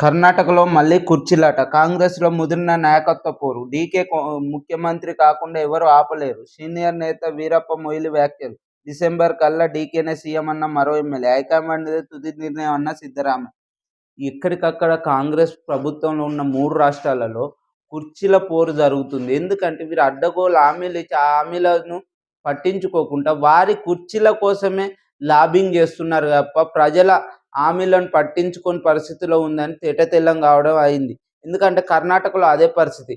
కర్ణాటకలో మళ్ళీ కుర్చీలాట. కాంగ్రెస్లో ముదిరిన నాయకత్వ పోరు డీకే కో- ముఖ్యమంత్రి కాకుండా ఎవరు ఆపలేరు. సీనియర్ నేత వీరప్ప మొయిలి వ్యాఖ్యలు. డిసెంబర్ కల్లా డీకేనే సీఎం అన్న మరో ఎమ్మెల్యే. హైకమాండ్ తుది నిర్ణయం అన్న సిద్ధరామయ్య. ఎక్కడికక్కడ కాంగ్రెస్ ప్రభుత్వంలో ఉన్న మూడు రాష్ట్రాలలో కుర్చీల పోరు జరుగుతుంది. ఎందుకంటే వీరు అడ్డగోలు హామీలు ఇచ్చి ఆ హామీలను పట్టించుకోకుండా వారి కుర్చీల కోసమే లాబింగ్ చేస్తున్నారు తప్ప ప్రజల హామీలను పట్టించుకొని పరిస్థితిలో ఉందని తేటతెల్లం కావడం అయింది. ఎందుకంటే కర్ణాటకలో అదే పరిస్థితి.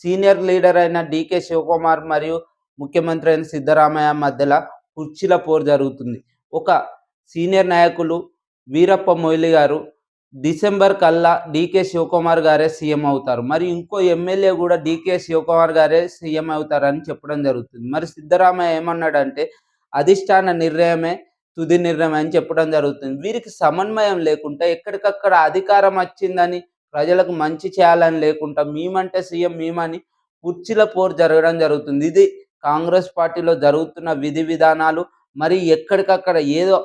సీనియర్ లీడర్ అయిన డికే శివకుమార్ మరియు ముఖ్యమంత్రి అయిన సిద్ధరామయ్య మధ్యలో కుర్చీల పోరు జరుగుతుంది. ఒక సీనియర్ నాయకులు వీరప్ప మొయిలి గారు డిసెంబర్ కల్లా డీకే శివకుమార్ గారే సీఎం అవుతారు. మరి ఇంకో ఎమ్మెల్యే కూడా డీకే శివకుమార్ గారే సీఎం అవుతారని చెప్పడం జరుగుతుంది. మరి సిద్ధరామయ్య ఏమన్నాడంటే అధిష్టాన నిర్ణయమే తుది నిర్ణయం అని చెప్పడం జరుగుతుంది. వీరికి సమన్వయం లేకుండా ఎక్కడికక్కడ అధికారం వచ్చిందని ప్రజలకు మంచి చేయాలని లేకుండా మేమంటే సీఎం మేమని కుర్చీల పోరు జరగడం జరుగుతుంది. ఇది కాంగ్రెస్ పార్టీలో జరుగుతున్న విధి విధానాలు మరి ఎక్కడికక్కడ ఏదో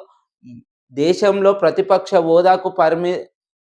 దేశంలో ప్రతిపక్ష హోదాకు పరిమి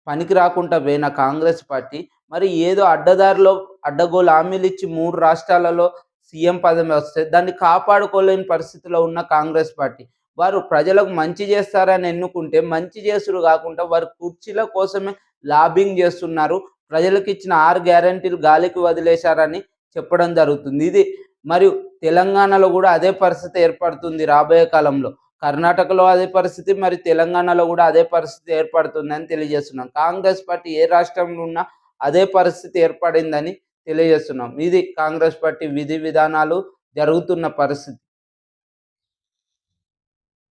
పనికి రాకుండా పోయిన కాంగ్రెస్ పార్టీ మరి ఏదో అడ్డదారిలో అడ్డగోలు హామీలు ఇచ్చి మూడు రాష్ట్రాలలో సీఎం పదవి వస్తే దాన్ని కాపాడుకోలేని పరిస్థితిలో ఉన్న కాంగ్రెస్ పార్టీ. వారు ప్రజలకు మంచి చేస్తారని ఎన్నుకుంటే మంచి చేసుడు కాకుండా వారు కుర్చీల కోసమే లాబింగ్ చేస్తున్నారు. ప్రజలకు ఇచ్చిన ఆరు గ్యారంటీలు గాలికి వదిలేశారని చెప్పడం జరుగుతుంది. ఇది మరియు తెలంగాణలో కూడా అదే పరిస్థితి ఏర్పడుతుంది రాబోయే కాలంలో. కర్ణాటకలో అదే పరిస్థితి మరి తెలంగాణలో కూడా అదే పరిస్థితి ఏర్పడుతుందని తెలియజేస్తున్నాం. కాంగ్రెస్ పార్టీ ఏ రాష్ట్రంలో ఉన్నా అదే పరిస్థితి ఏర్పడిందని తెలియజేస్తున్నాం. ఇది కాంగ్రెస్ పార్టీ విధి విధానాలు జరుగుతున్న పరిస్థితి.